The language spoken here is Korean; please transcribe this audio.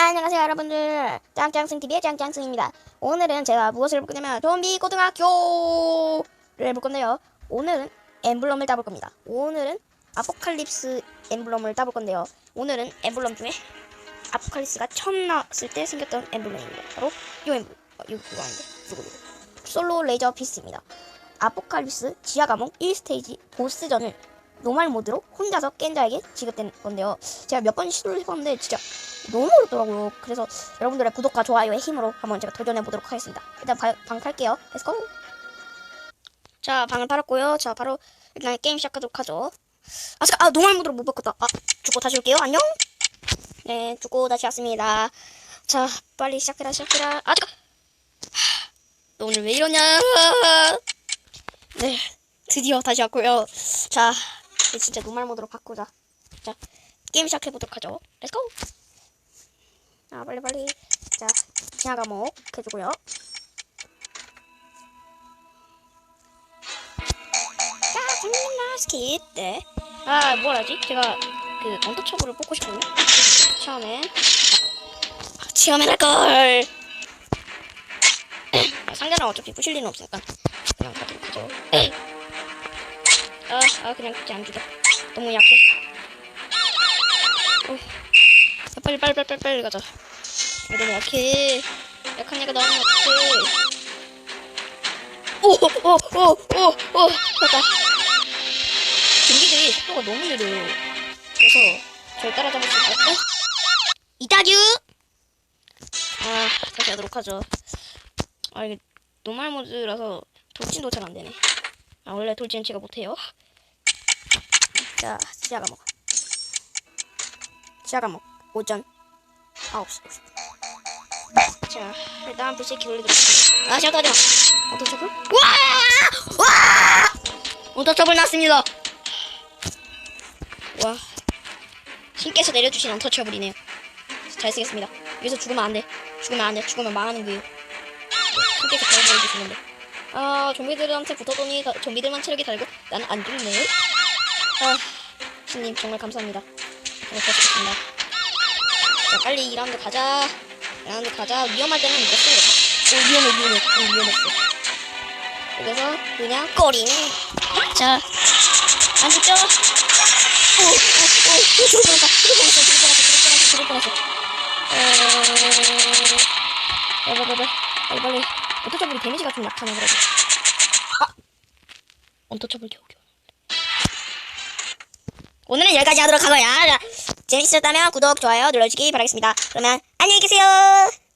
안녕하세요 여러분들. 짱짱승TV의 짱짱승입니다. 오늘은 제가 무엇을 볼 거냐면 좀비 고등학교를 볼 건데요. 오늘은 엠블럼을 따볼 겁니다. 오늘은 아포칼립스 엠블럼을 따볼 건데요. 오늘은 엠블럼 중에 아포칼립스가 처음 나왔을 때 생겼던 엠블럼입니다 바로 이 엠블럼 어, 이거 아닌데 이거 이거. 솔로 레이저 피스입니다. 아포칼립스 지하 감옥 1스테이지 보스전을 노말 모드로 혼자서 깬 자에게 지급된 건데요. 제가 몇 번 시도를 해봤는데 진짜 너무 어렵더라고요. 그래서 여러분들의 구독과 좋아요의 힘으로 한번 제가 도전해 보도록 하겠습니다. 일단 바, 방 탈게요. 렛츠고. 자, 방을 팔았고요. 자, 바로 일단 게임 시작하도록 하죠. 아, 잠깐, 아, 노말 모드로 못 바꿨다. 아, 죽고 다시 올게요. 안녕. 네, 죽고 다시 왔습니다. 자, 빨리 시작해라, 시작해라. 아, 잠깐. 하, 너 오늘 왜 이러냐? 네, 드디어 다시 왔고요. 자, 진짜 노말 모드로 바꾸자. 자, 게임 시작해 보도록 하죠. 렛츠고. 자, 빨리 빨리. 자, 지하 과목 해주고요. 자, 재밌나 스킵. 네. 아, 뭘 하지? 제가 그 언터처블을 뽑고. 그래서 처음에 아, 처음엔 할 걸. 아, 상자는 어차피 부실 리는 없으니까 그냥 가도록 하죠. 아, 아 그냥 그렇게 안 죽여. 너무 약해. 빨리 빨리 빨리 빨리, 가자. 여러분 오케이. 약한 애가 나오면 오케이 오오오오오 맞다. 좀비들이 속도가 너무 느려. 그래서 절 따라잡을 수 없다 어? 이따규! 아 다시 하도록 하죠. 아 이게 노말 모드라서 돌진도 잘 안되네. 아 원래 돌진은 제가 못해요. 자, 시작하먹. 시작하먹. 5점 아 없어 자 일단 불새끼 올리도록 아 잠깐만 언더처블 와! 와! 언더처블 났습니다. 와. 신께서 내려주신 언터처블이네요. 잘 쓰겠습니다. 여기서 죽으면 안돼. 죽으면 안돼. 죽으면 망하는 거예요 신께서 잘 보여주시는데. 아 좀비들한테 붙어보니 좀비들만 체력이 달고 나는 안 죽네 아 신님 정말 감사합니다. 잘 쓰겠습니다. 자, 빨리 2라운드 가자. 2라운드 가자. 위험할 때는 이거 쓰는 거다. 오, 위험해, 위험해. 오, 위험했어. 여기서 그냥 꼬링. 자, 안 죽죠? 오, 오, 오, 뻔했다. 죽을 뻔했어, 죽을 뻔했어, 죽을 뻔했어, 죽을 뻔했어. 에, 빨리, 빨리, 빨리, 빨리, 빨리. 언터처블이 데미지가 좀 약하네, 그래도. 아! 언터처블 겨우 겨우. 오늘은 여기까지 하도록 하고요. 재밌으셨다면 구독, 좋아요 눌러주기 바라겠습니다. 그러면 안녕히 계세요.